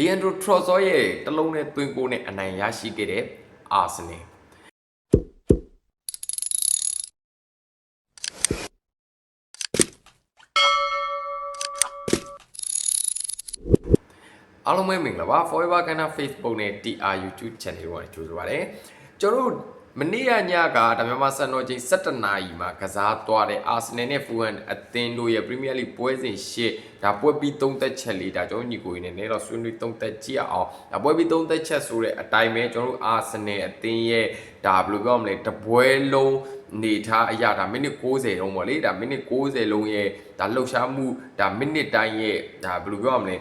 လီအန်ဒရိုထရော့ဆောရဲ့တလုံးနဲ့သွင်းကိုနဲ့အနိုင်ရရှိခဲ့တဲ့အာဆနယ်အားလုံးပဲမင်္ဂလာပါ Forever Ghana Facebook နဲ့ TR YouTube Channel တို့ကနေကြိုဆိုပါရစေကျွန်တော်တို့ မနေ့ကညကဒါမြန်မာစံတော်ချိန်17နာရီမှာကစားသွားတဲ့ Arsenal နဲ့ Fulham အသင်းတို့ရဲ့ Premier League ပွဲစဉ်ရှစ်ဒါပွဲပြီးသုံးသက်ချက်လေးဒါကျွန်တော်ညီကိုရင်းနဲ့တော့ဆွေးနွေးသုံးသက်ကြည့်အောင်ဒါပွဲပြီးသုံးသက်ချက်ဆိုတဲ့အတိုင်းပဲကျွန်တော်တို့ Arsenal အသင်းရဲ့ဒါဘယ်လိုပြောမလဲတပွဲလုံးနေထားအရာဒါမိနစ်60လုံးပေါ့လေဒါမိနစ်60လုံးရဲ့ဒါလှုပ်ရှားမှုဒါမိနစ်တိုင်းရဲ့ဒါဘယ်လိုပြောရမလဲ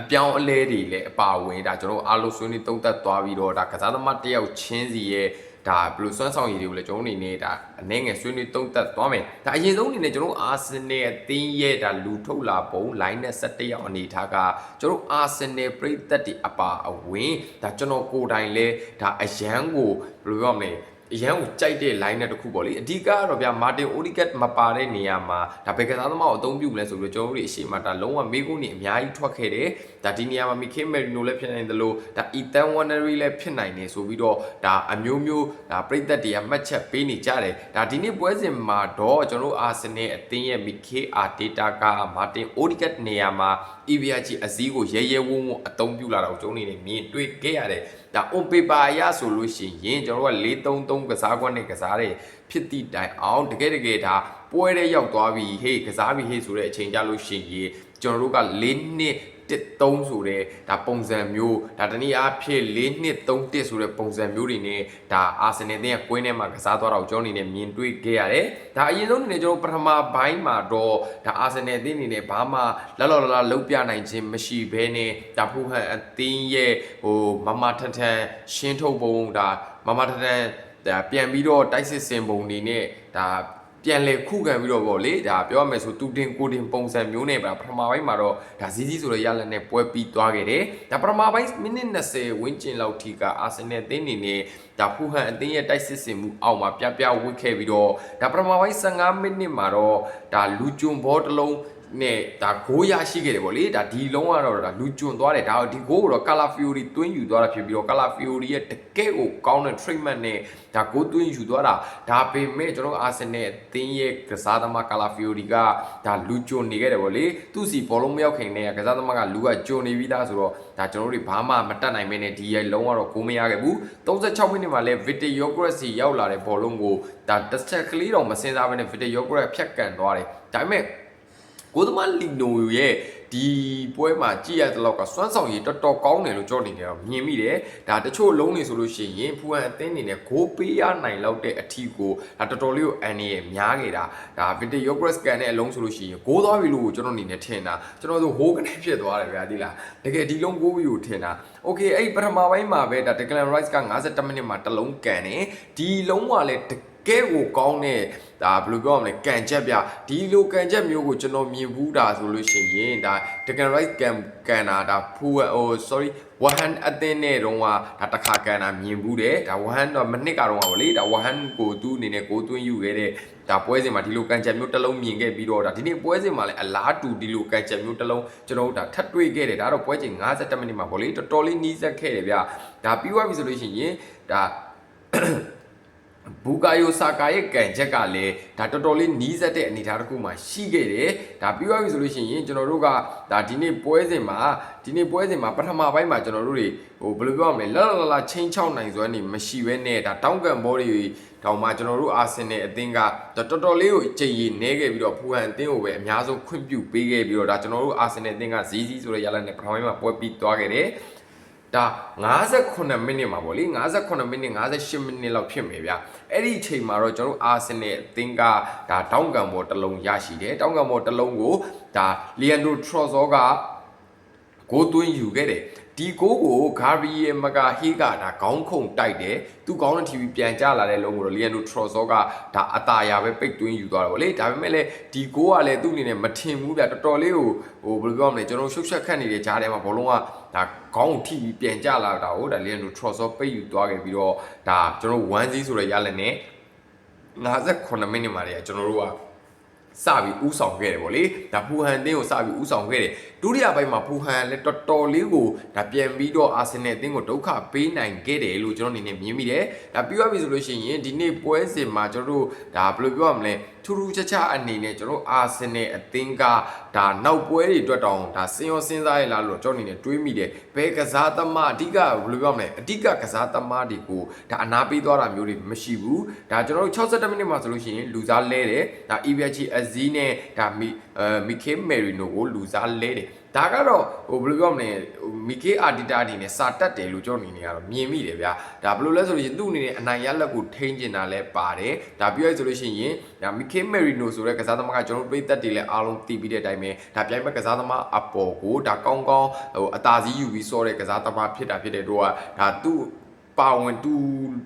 အပြောင်းအလဲတွေလည်းအပါဝင်ဒါကျွန်တော်အားလုံးဆွေးနွေးသုံးသပ်သွားပြီးတော့ဒါကစားသမားတစ်ယောက်ချင်းစီရဲ့ ဒါဘယ်လိုစွမ်းဆောင်ရည်တွေကိုလည်းကျွန်တော်အနေနဲ့ဒါအနေငယ်ဆွေးနွေးသုံးသပ်သွားမယ်ဒါအရင်ဆုံးအနေနဲ့ကျွန်တော်အာဆင်နယ်အသင်းရဲ့ဒါလူထုတ်လာပုံ line နဲ့17ရောက်အနေထားကကျွန်တော်အာဆင်နယ်ပရိသတ်တွေအပါအဝင်ဒါကျွန်တော်ကိုယ်တိုင်လဲဒါအရန်ကိုဘယ်လိုပြောမလဲ အရန်ကိုကြိုက်တဲ့ line နဲ့တစ်ခုပေါ့လေအဓိကကတော့ဗျာမာတင်အိုဒီကတ်မပါတဲ့နေရာမှာဒါဘယ်ကစားသမားကိုအသုံးပြုမလဲဆိုပြီးတော့ကျွန်တော်တို့အရှိမဒါလုံးဝမေးခွန်းနေအများကြီးထွက်ခဲ့တယ်ဒါဒီနေရာမှာမီခေမယ်ရီနိုလည်းဖြစ်နိုင်တယ်လို့ဒါအီတန်ဝန်နရီလည်းဖြစ်နိုင်တယ်ဆိုပြီးတော့ဒါအမျိုးမျိုးဒါပြိသက်တွေကမှတ်ချက်ပေးနေကြတယ်ဒါဒီနေ့ပွဲစဉ်မှာတော့ကျွန်တော်တို့အာဆင်နယ်အသင်းရဲ့မီခေအာဒေတာကမာတင်အိုဒီကတ်နေရာမှာ EVRG အစည်းကိုရဲရဲဝုန်းဝုန်းအသုံးပြုလာတော့ကျွန်တော်အနေနဲ့မြင်တွေ့ခဲ့ရတယ် ဒါ on paper အရဆိုလို့ရှိရင်ကျွန်တော်တို့က433ကစားကွက်နဲ့ကစားတဲ့ဖြစ်သည့်တိုင်အောင်တကယ်တကယ်ဒါပွဲတဲ့ရောက်သွားပြီဟေးကစားပြီဟေးဆိုတဲ့အချိန်ကြလို့ရှိရင်ကျွန်တော်တို့က၄နှစ် 13ဆိုတဲ့ဒါပုံစံမျိုးဒါတနည်းအားဖြင့်၄နှစ်31ဆိုတဲ့ပုံစံမျိုးတွေနဲ့ဒါအာဆင်နယ်တဲ့ကွင်းထဲမှာကစားသွားတာကိုကျွန်တော်အနေနဲ့မြင်တွေ့ခဲ့ရတယ်။ဒါအရင်ဆုံးအနေနဲ့ကျွန်တော်ပထမပိုင်းမှာတော့ဒါအာဆင်နယ်တဲ့အနေနဲ့ဘာမှလောလောလလလုံးပြနိုင်ခြင်းမရှိဘဲနဲ့ဒါဖူဟန်အသင်းရဲ့ဟိုမမထန်ထန်ရှင်းထုတ်ပုံဒါမမထန်ထန်ဒါပြန်ပြီးတော့တိုက်စစ်စင်ပုံနေနဲ့ဒါ ပြန်လေခုခံပြီးတော့ဗောလေဒါပြောရမယ်ဆိုတူတင်ကိုတင်ပုံစံမျိုးနဲ့ပါပထမပိုင်းမှာတော့ဒါဇီးဇီးဆိုတဲ့ရလက်နဲ့ပွဲပြီးသွားခဲ့တယ်ဒါပထမပိုင်းမိနစ်20ဝန်းကျင်လောက်ထိကအာဆင်နယ်အသင်းနေနဲ့ဒါဖူဟန်အသင်းရဲ့တိုက်စစ်စင်မှုအောက်မှာပြပြဝစ်ခဲ့ပြီးတော့ဒါပထမပိုင်း15မိနစ်မှာတော့ဒါလူကျွံဘောတစ်လုံး နဲ့ဒါဂိုးရရှိခဲ့တယ်ဗောလေဒါဒီလုံးကတော့ဒါလူကျွံသွားတယ်ဒါဒီဂိုးကိုတော့ Color Fury သွင်းယူသွားတာဖြစ်ပြီးတော့ Color Fury ရဲ့တကယ့်ကိုကောင်းတဲ့ treatment နဲ့ဒါဂိုးသွင်းယူသွားတာဒါပေမဲ့ကျွန်တော်အာဆင်နယ်အသင်းရဲ့ကစားသမား Color Fury ကဒါလူကျွံနေခဲ့တယ်ဗောလေသူ့စီဘောလုံးမရောက်ခင်နဲ့ကစားသမားကလူကကျွံနေပြီးသားဆိုတော့ဒါကျွန်တော်တို့ဘာမှမတတ်နိုင်မင်းနဲ့ဒီရဲ့လုံးကတော့ဂိုးမရခဲ့ဘူး36မိနစ်မှာလဲ Victor Yogres ရောက်လာတဲ့ဘောလုံးကိုဒါတစ်ချက်ကလေးတော့မစင်စားဘဲနဲ့ Victor Yogres ဖြတ်ကန်သွားတယ်ဒါပေမဲ့ ကိုသမားလီနိုရဲ့ဒီပွဲမှာကြည့်ရတဲ့လောက်ကစွမ်းဆောင်ရည်တော်တော်ကောင်းတယ်လို့ကြောက်နေတယ်တော့မြင်မိတယ်ဒါတချို့လုံးနေဆိုလို့ရှိရင်ဖူဟန်အသင်းနေနဲ့ဂိုးပေးရနိုင်လောက်တဲ့အထီကိုဒါတော်တော်လေးကိုအန်နေရများနေတာဒါဗီတီယိုဂရက်စကန်နဲ့အလုံးဆိုလို့ရှိရင်ဂိုးသွားပြီလို့ကျွန်တော်အနေနဲ့ထင်တာကျွန်တော်ဆိုဟိုးကနေဖြစ်သွားတယ်ဗျာဒီလားတကယ်ဒီလုံးဂိုးပြီကိုထင်တာโอเคအဲ့ပထမပိုင်းမှာပဲဒါဒက်ကလန်ရိုက်စ်က52မိနစ်မှာတစ်လုံးကန်တယ်ဒီလုံးကလည်းတ ကဲကိုကောင်းတဲ့ဒါဘယ်လိုပြောရမလဲကန်ချက်ပြဒီလိုကန်ချက်မျိုးကိုကျွန်တော်မြင်ဘူးတာဆိုလို့ရှိရင်ဒါ Tekken Right ကန်ကန်တာဒါဖူဟို sorry ဝဟန်အသင်းနဲ့တော့ဒါတစ်ခါကန်တာမြင်ဘူးတယ်ဒါဝဟန်တော့မနစ်ကတော့ဗောလေဒါဝဟန်ကိုသူ့အနေနဲ့ကိုသွင်းယူခဲ့တဲ့ဒါပွဲစဉ်မှာဒီလိုကန်ချက်မျိုးတစ်လုံးမြင်ခဲ့ပြီးတော့ဒါဒီနေ့ပွဲစဉ်မှာလည်းအလားတူဒီလိုကန်ချက်မျိုးတစ်လုံးကျွန်တော်တို့ဒါထပ်တွေ့ခဲ့တယ်ဒါတော့ပွဲချိန်52မိနစ်မှာဗောလေတော်တော်လေးနီးစပ်ခဲ့တယ်ဗျဒါပြီးသွားပြီဆိုလို့ရှိရင်ဒါ ဘူကာယိုဆာကာရဲ့ကန်ချက်ကလည်းဒါတော်တော်လေးနီးစပ်တဲ့အနေအထားတစ်ခုမှရှိခဲ့တယ်ဒါပြီးသွားပြီဆိုလို့ရှိရင်ကျွန်တော်တို့ကဒါဒီနေ့ပွဲစဉ်မှာဒီနေ့ပွဲစဉ်မှာပထမပိုင်းမှာကျွန်တော်တို့တွေဟိုဘယ်လိုပြောရမလဲလာလာလာချင်းချောက်နိုင်စွမ်းနေမရှိဘဲနဲ့ဒါတောင်းကန်ဘောတွေတောင်မှကျွန်တော်တို့အာဆင်နယ်အသင်းကတော်တော်လေးကိုအချိန်ကြီးနေခဲ့ပြီးတော့ဖူဟန်အသင်းကိုပဲအများဆုံးခွင့်ပြုပေးခဲ့ပြီးတော့ဒါကျွန်တော်တို့အာဆင်နယ်အသင်းကဇီးဇီးဆိုတဲ့ရလနဲ့ပထမပိုင်းမှာပွဲပြီးသွားခဲ့တယ် ဒါ58မိနစ်မှာပေါ့လေ58မိနစ်58မိနစ်လောက်ဖြစ်မယ်ဗျအဲ့ဒီအချိန်မှာတော့ကျွန်တော်တို့အာဆင်နယ်အသင်းကဒါတောင်းကန်ဘောတစ်လုံးရရှိတယ်တောင်းကန်ဘောတစ်လုံးကိုဒါလီယန်ဒိုထရော့ဇောကဂိုးသွင်းယူခဲ့တယ် ဒီကိုကိုဂါရီယယ်မကာဟေးကဒါခေါင်းခုန်တိုက်တယ်သူခေါင်းနဲ့ TV ပြန်ကြလာတဲ့လုံးကိုတော့လီယန်ဒိုထရော့ဇောကဒါအตาရပဲပိတ်သွင်းယူသွားတယ်ဗောလေဒါပေမဲ့လည်းဒီကိုကလည်းသူ့အနေနဲ့မထင်ဘူးဗျတော်တော်လေးကိုဟိုဘယ်လိုပြောမလဲကျွန်တော်ရှုပ်ရှက်ခတ်နေတဲ့ကြားထဲမှာဘောလုံးကဒါခေါင်းကိုထိပြီးပြန်ကြလာတာဟုတ်ဒါလီယန်ဒိုထရော့ဇောပိတ်ယူသွားခဲ့ပြီးတော့ဒါကျွန်တော်1-0ဆိုတဲ့ရလက်နဲ့58မိနစ်မှာတည်းကကျွန်တော်တို့က စပြီးဥဆောင်ခဲ့တယ်ဗောလေဒါဖူဟန်တင်းကိုစပြီးဥဆောင်ခဲ့တယ်ဒဒုတိယပိုင်းမှာဖူဟန်လည်းတော်တော်လေးကိုဒါပြန်ပြီးတော့အာဆင်နယ်အသင်းကိုဒုက္ခပေးနိုင်ခဲ့တယ်လို့ကျွန်တော်အနေနဲ့မြင်မိတယ်ဒါပြီးသွားပြီဆိုလို့ရှိရင်ဒီနေ့ပွဲစဉ်မှာကျွန်တော်တို့ဒါဘယ်လိုပြောရမလဲ ထူးထူးခြားခြားအနေနဲ့ကျွန်တော်အာဆင်နယ်အသင်းကဒါနောက်ပွဲတွေအတွက်တောင်ဒါစင်ရောစဉ်းစားရလားလို့ကျွန်တော်အနေနဲ့တွေးမိတယ်ဘယ်ကစားသမားအဓိကဘယ်လိုပြောမလဲအဓိကကစားသမားတွေကိုဒါအနာပေးသွားတာမျိုးတွေမရှိဘူးဒါကျွန်တော်တို့62မိနစ်မှာဆိုလို့ရှိရင်လူစားလဲတယ်ဒါ EVH အဇီးနဲ့ဒါမီအဲမီကေမယ်ရီနိုကိုလူစားလဲတယ် ဒါကတော့ဟိုဘယ်လိုပြောမလဲဟိုမီကေအာတီတာအနေနဲ့စာတက်တယ်လို့ကျွန်တော်အနေနဲ့ကတော့မြင်မိတယ်ဗျာဒါဘယ်လိုလဲဆိုလို့ရှိရင်သူ့အနေနဲ့အနိုင်ရလက်ကိုထိန်းကျင်တာလဲပါတယ်ဒါပြောရဆိုလို့ရှိရင်ဒါမီကေမယ်ရီနိုဆိုတဲ့ကစားသမားကကျွန်တော်တို့ပြည်သက်တွေလည်းအားလုံးသိပြီးတဲ့အတိုင်းပဲဒါပြိုင်ဘက်ကစားသမားအပေါ်ကိုဒါကောင်းကောင်းဟိုအသာစီးယူပြီးစောတဲ့ကစားသမားဖြစ်တာဖြစ်တဲ့တို့ကဒါသူ့ ပါဝင်သူ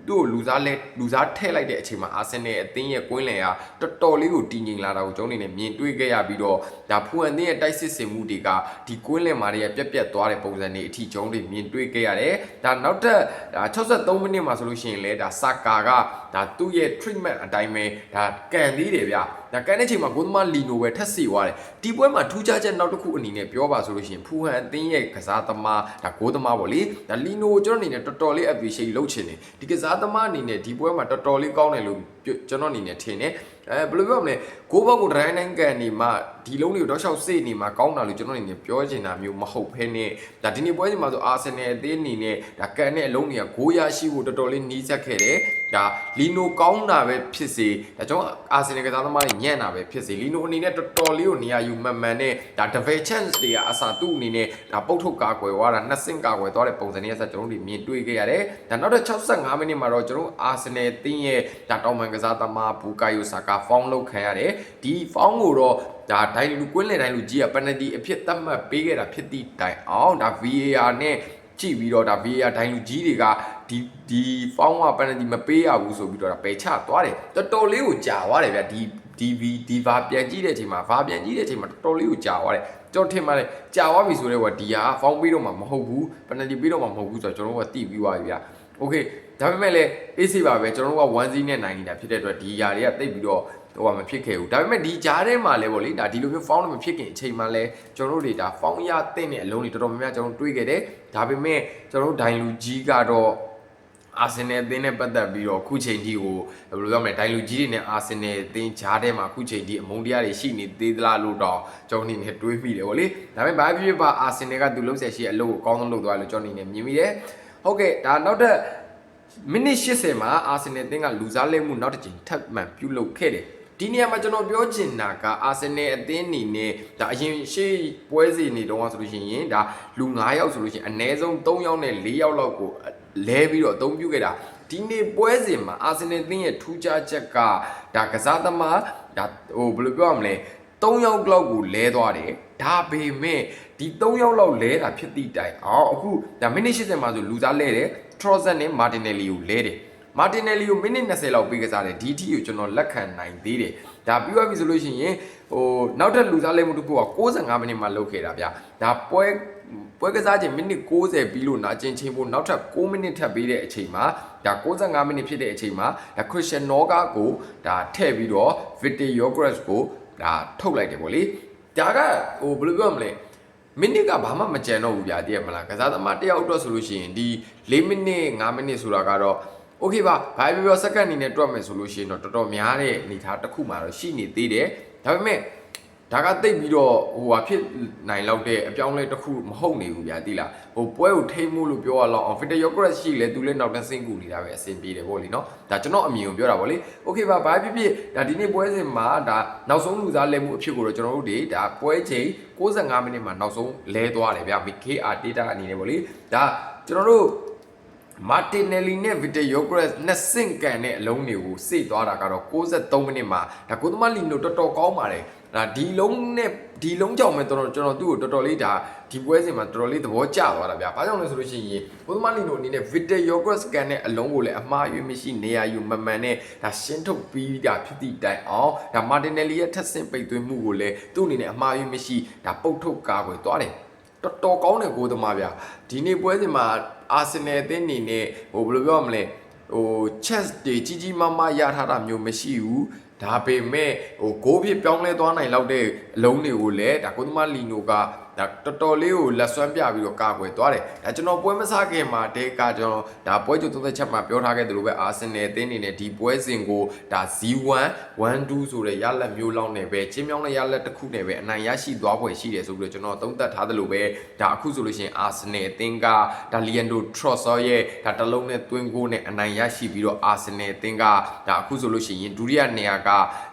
တို့လူစားလဲလူစားထည့်လိုက်တဲ့အချိန်မှာအာဆင်နယ်အသင်းရဲ့ကွင်းလယ်ကတော်တော်လေးကိုတည်ငြိမ်လာတာကိုကျွန်တော်အနေနဲ့မြင်တွေ့ခဲ့ရပြီးတော့ဒါဖူအန်သင်းရဲ့တိုက်စစ်စင်မှုတွေကဒီကွင်းလယ်မှာတွေကပြက်ပြက်သွားတဲ့ပုံစံတွေအထိကျွန်တော်တွေမြင်တွေ့ခဲ့ရတယ်ဒါနောက်ထပ်ဒါ63မိနစ်မှာဆိုလို့ရှိရင်လဲဒါစာကာကဒါသူ့ရဲ့ treatment အတိုင်းပဲဒါကန်သေးတယ်ဗျ ဒါကန်တဲ့ချိန်မှာဂိုးသမားလီနိုပဲထက်စီသွားတယ်ဒီပွဲမှာထူးခြားချက်နောက်တစ်ခုအနေနဲ့ပြောပါဆိုလို့ရှိရင်ဖူဟန်အသင်းရဲ့ကစားသမားဒါဂိုးသမားပေါ့လေဒါလီနိုကိုကျွန်တော်အနေနဲ့တော်တော်လေး appreciate လုပ်ချင်တယ်ဒီကစားသမားအနေနဲ့ဒီပွဲမှာတော်တော်လေးကောင်းတယ်လို့ ကျွန်တော်အနေနဲ့ထင်တယ်အဲဘယ်လိုပြောမလဲဂိုးဘောက်ကိုဒရိုင်းနိုင်ကန်နေမှဒီလုံးတွေကိုတော့ရှောက်စေ့နေမှကောင်းတာလို့ကျွန်တော်အနေနဲ့ပြောချင်တာမျိုးမဟုတ်ဘဲနဲ့ဒါဒီနေ့ပွဲချိန်မှာဆိုအာဆင်နယ်အသင်းအနေနဲ့ဒါကန်တဲ့အလုံးတွေကဂိုးရရှိဖို့တော်တော်လေးနီးစပ်ခဲ့တယ်ဒါလီနိုကောင်းတာပဲဖြစ်စေဒါကြောင့်အာဆင်နယ်ကစားသမားတွေညံ့တာပဲဖြစ်စေလီနိုအနေနဲ့တော်တော်လေးကိုနေရာယူမှန်မှန်နဲ့ဒါ develop chance တွေကအစာသူ့အနေနဲ့ဒါပုတ်ထုတ်ကာကွယ်သွားတာနှစ်ဆင့်ကာကွယ်သွားတဲ့ပုံစံတွေအဆက်ကျွန်တော်တို့မြင်တွေ့ခဲ့ရတယ်ဒါနောက်တဲ့65မိနစ်မှာတော့ကျွန်တော်အာဆင်နယ်တင်းရဲ့ဒါတောင်ပန်ကစားသမားဘူကာယိုဆာကာဖောင်းလုပ်ခံရတယ်ဒီဖောင်းကိုတော့ဒါဒိုင်လူကွင်းလေတိုင်းလူကြီးကပနတီအဖြစ်သတ်မှတ်ပေးခဲ့တာဖြစ်သည့်တိုင်အောင်ဒါ VAR နဲ့ကြည့်ပြီးတော့ဒါ VAR ဒိုင်လူကြီးတွေကဒီဒီဖောင်းကပနတီမပေးရဘူးဆိုပြီးတော့ဒါပယ်ချသွားတယ်တော်တော်လေးကိုကြာသွားတယ်ဗျဒီ DV ဒီဗာပြန်ကြည့်တဲ့အချိန်မှာဗာပြန်ကြည့်တဲ့အချိန်မှာတော်တော်လေးကိုကြာသွားတယ်ကျွန်တော်ထင်ပါတယ်ကြာသွားပြီဆိုတော့ဒီဟာဖောင်းပေးတော့မှမဟုတ်ဘူးပနတီပေးတော့မှမဟုတ်ဘူးဆိုတော့ကျွန်တော်တို့ကတိပြီးသွားပြီဗျโอเค ဒါပေမဲ့လည်းအေးစိပါပဲကျွန်တော်တို့က1 0နဲ့နိုင်နေတာဖြစ်တဲ့အတွက်ဒီຢာတွေကတိတ်ပြီးတော့ဟိုကမဖြစ်ခဲ့ဘူးဒါပေမဲ့ဒီကြားထဲမှာလည်းဗောလေဒါဒီလိုမျိုး found မဖြစ်ခင်အချိန်မှာလည်းကျွန်တော်တို့တွေဒါ found ရတဲ့အလုံးတွေတော်တော်များများကျွန်တော်တွေးခဲ့တယ်ဒါပေမဲ့ကျွန်တော်တို့ဒိုင်လူကြီးကတော့အာဆင်နယ်အသင်းနဲ့ပတ်သက်ပြီးတော့ခုချိန်ထိကိုဘယ်လိုပြောမလဲဒိုင်လူကြီးတွေနဲ့အာဆင်နယ်အသင်းကြားထဲမှာခုချိန်ထိအမုန်းတရားတွေရှိနေသေးသလားလို့တော့ကျွန်တော်အနေနဲ့တွေးမိတယ်ဗောလေဒါပေမဲ့ဘာဖြစ်ဖြစ်ပါအာဆင်နယ်ကသူလုံးဆက်ရှိအလုပ်ကိုအကောင်းဆုံးလုပ်သွားလို့ကျွန်တော်အနေနဲ့မြင်မိတယ်ဟုတ်ကဲ့ဒါနောက်ထပ် မိနစ်80မှာအာဆင်နယ်အသင်းကလူစားလဲမှုနောက်တစ်ချိန်ထပ်မံပြုလုပ်ခဲ့တယ်ဒီနေရာမှာကျွန်တော်ပြောချင်တာကအာဆင်နယ်အသင်းအနေနဲ့ဒါအရင်ရှေ့ပွဲစီနေတော့ဆိုလို့ရှိရင်ဒါလူ9ယောက်ဆိုလို့ရှိရင်အနည်းဆုံး3ယောက်နဲ့4ယောက်လောက်ကိုလဲပြီးတော့အသုံးပြုခဲ့တာဒီနေ့ပွဲစဉ်မှာအာဆင်နယ်အသင်းရဲ့ထူးခြားချက်ကဒါကစားသမားဒါဟိုဘယ်လိုပြောရမလဲ3ယောက်လောက်ကိုလဲသွားတယ်ဒါပေမဲ့ဒီ3ယောက်လောက်လဲတာဖြစ်သည့်တိုင်အောင်အခုဒါမိနစ်80မှာဆိုလူစားလဲတယ် Trozan နဲ့ Martinelli ကိုလဲတယ်မာတင်နယ်လီကိုမိနစ်20လောက်ပေးကစားတယ်ဒီထီကိုကျွန်တော်လက်ခံနိုင်သေးတယ်ဒါပြီးသွားပြီဆိုလို့ရှိရင်ဟိုနောက်ထပ်လူစားလဲမှုတစ်ခုက65မိနစ်မှလုပ်ခဲ့တာဗျဒါပွဲပွဲကစားချိန်မိနစ်60ပြီးလို့နာကျင်ချိန်ဖို့နောက်ထပ်6မိနစ်ထပ်ပေးတဲ့အချိန်မှာဒါ65မိနစ်ဖြစ်တဲ့အချိန်မှာဒါခရစ်စတန်နောဂါကိုဒါထည့်ပြီးတော့ဗစ်တီယိုဂရက်စ်ကိုဒါထုတ်လိုက်တယ်ဗောလေဒါကဟိုဘယ်လိုပြောမလဲ မိနစ်ကဘာမှမကြံတော့ဘူးဗျာတည်ရမလားကစားသမားတယောက်အတွက်ဆိုလို့ရှိရင်ဒီ4မိနစ်5မိနစ်ဆိုတာကတော့โอเคပါဘာပြောပြောစက္ကန့်အနေနဲ့တွက်မယ်ဆိုလို့ရှိရင်တော့တော်တော်များတဲ့အနေထားတစ်ခုမှတော့ရှိနေသေးတယ်ဒါပေမဲ့ ဒါကတိတ်ပြီးတော့ဟိုဟာဖြစ်နိုင်လောက်တဲ့အပြောင်းလဲတစ်ခုမဟုတ်နေဘူးဗျာတိလားဟိုပွဲကိုထိမ့်မှုလို့ပြောရလောက်အောင်ဖီတာယောဂရက်ရှိလဲသူလည်းနောက်တန်းစင်ကူနေတာပဲအဆင်ပြေတယ်ဗောလीเนาะဒါကျွန်တော်အမြင်ကိုပြောတာဗောလေโอเคပါဘာဖြစ်ဖြစ်ဒါဒီနေ့ပွဲစဉ်မှာဒါနောက်ဆုံးလူစားလဲမှုအဖြစ်ကိုတော့ကျွန်တော်တို့တွေဒါပွဲချိန်65မိနစ်မှာနောက်ဆုံးလဲသွားတယ်ဗျာ KR data အနေနဲ့ဗောလေဒါကျွန်တော်တို့မာတင်နယ်လီနဲ့ဗီတာယိုဂရက်နှစ်ဆင့်ကန်တဲ့အလုံးတွေကိုစိတ်သွားတာကတော့63မိနစ်မှာဒါကိုသမလီနိုတော်တော်ကောင်းပါတယ် ဒါဒီလုံးနဲ့ဒီလုံးကြောင့်ပဲတော်တော်ကျွန်တော်သူ့ကိုတော်တော်လေးဒါဒီပွဲစဉ်မှာတော်တော်လေးသဘောကျသွားတာဗျာ။ဘာကြောင့်လဲဆိုလို့ရှိရင်ကိုသမလီနိုအနေနဲ့ဗီတာယိုဂရက်ကန်တဲ့အလုံးကိုလည်းအမှားယွင်းမရှိနေရာယူမမှန်နဲ့ဒါရှင်းထုတ်ပြီးတာဖြစ်သည့်တိုင်အောင်ဒါမာတင်နယ်လီရဲ့ထက်ဆင့်ပိတ်သွင်းမှုကိုလည်းသူ့အနေနဲ့အမှားယွင်းမရှိဒါပုတ်ထုတ်ကာကွယ်သွားတယ်။တော်တော်ကောင်းတဲ့ကိုသမားဗျာဒီနေ့ပွဲစဉ်မှာအာဆင်နယ်အသင်းအနေနဲ့ဟိုဘယ်လိုပြောရမလဲဟို chess တွေကြီးကြီးမားမားရထားတာမျိုးမရှိဘူး ဒါပေမဲ့ဟိုဂိုးဖြစ်ပြောင်းလဲသွားနိုင်လောက်တဲ့အလုံးတွေကိုလည်းဒါကိုသမားလီနိုက ဒါတော်တော်လေးကိုလက်စွမ်းပြပြီးတော့ကာကွယ်သွားတယ်ဒါကျွန်တော်ပွဲမစားခင်မှာတေကကျွန်တော်ဒါပွဲကြိုသုံးသက်ချက်မှာပြောထားခဲ့သလိုပဲအာဆင်နယ်အသင်းအနေနဲ့ဒီပွဲစဉ်ကိုဒါ Z1 1-2ဆိုတဲ့ရလက်မျိုးလောက်နဲ့ပဲချင်းမြောင်းတဲ့ရလက်တစ်ခုနဲ့ပဲအနိုင်ရရှိသွားဖွယ်ရှိတယ်ဆိုပြီးတော့ကျွန်တော်သုံးသပ်ထားသလိုပဲဒါအခုဆိုလို့ရှိရင်အာဆင်နယ်အသင်းကဒါလီယန်ဒိုထရော့ဆော့ရဲ့ဒါတစ်လုံးနဲ့သွင်းကိုနဲ့အနိုင်ရရှိပြီးတော့အာဆင်နယ်အသင်းကဒါအခုဆိုလို့ရှိရင်ဒုတိယနေရာက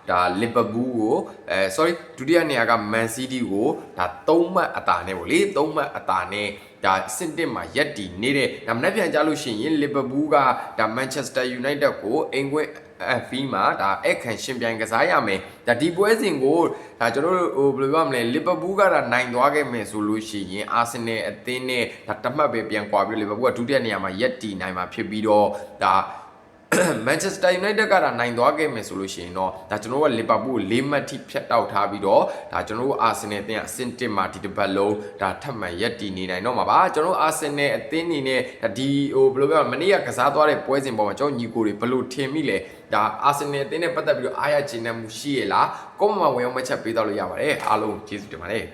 ဒါလီဗာပူးကိုအဲ sorry ဒုတိယနေရာကမန်စီးတီးကိုဒါ3မှတ်အသာနဲ့ပေါ့လေ3မှတ်အသာနဲ့ဒါစင်တစ်မှာရက်တီနေတဲ့ဒါမနေ့ပြန်ကြလို့ရှိရင်လီဗာပူးကဒါမန်ချက်စတာယူနိုက်တက်ကိုအင်ကွင်းအဖီမှာဒါအခန့်ရှင်ပြိုင်ကစားရမယ်ဒါဒီပွဲစဉ်ကိုဒါကျွန်တော်တို့ဟိုဘယ်လိုပြောမလဲလီဗာပူးကဒါနိုင်သွားခဲ့မယ်ဆိုလို့ရှိရင်အာဆင်နယ်အသင်းနဲ့ဒါတမှတ်ပဲပြန်ကွာပြီးလီဗာပူးကဒုတိယနေရာမှာရက်တီနိုင်မှာဖြစ်ပြီးတော့ဒါ Manchester United ကဒါနိုင်သွားခဲ့မယ်ဆိုလို့ရှိရင်တော့ဒါကျွန်တော်တို့ကလီဗာပူးကို၄မှတ်ထိဖြတ်တောက်ထားပြီးတော့ဒါကျွန်တော်တို့အာဆင်နယ်အသင်းကအဆင့်1မှာဒီတစ်ပတ်လုံးဒါထပ်မံရက်တည်နေနိုင်တော့မှာပါကျွန်တော်တို့အာဆင်နယ်အသင်းအနေနဲ့ဒီဟိုဘယ်လိုပြောမလဲမနေ့ကကစားသွားတဲ့ပွဲစဉ်ပေါ်မှာကျွန်တော်ညီကိုတွေဘယ်လိုထင်မိလဲဒါအာဆင်နယ်အသင်းနဲ့ပတ်သက်ပြီးတော့အားရကျေနပ်မှုရှိရလားကောမမှာဝင်အောင်မချက်ပေးတော့လို့ရပါတယ်အားလုံးကျေးဇူးတင်ပါတယ်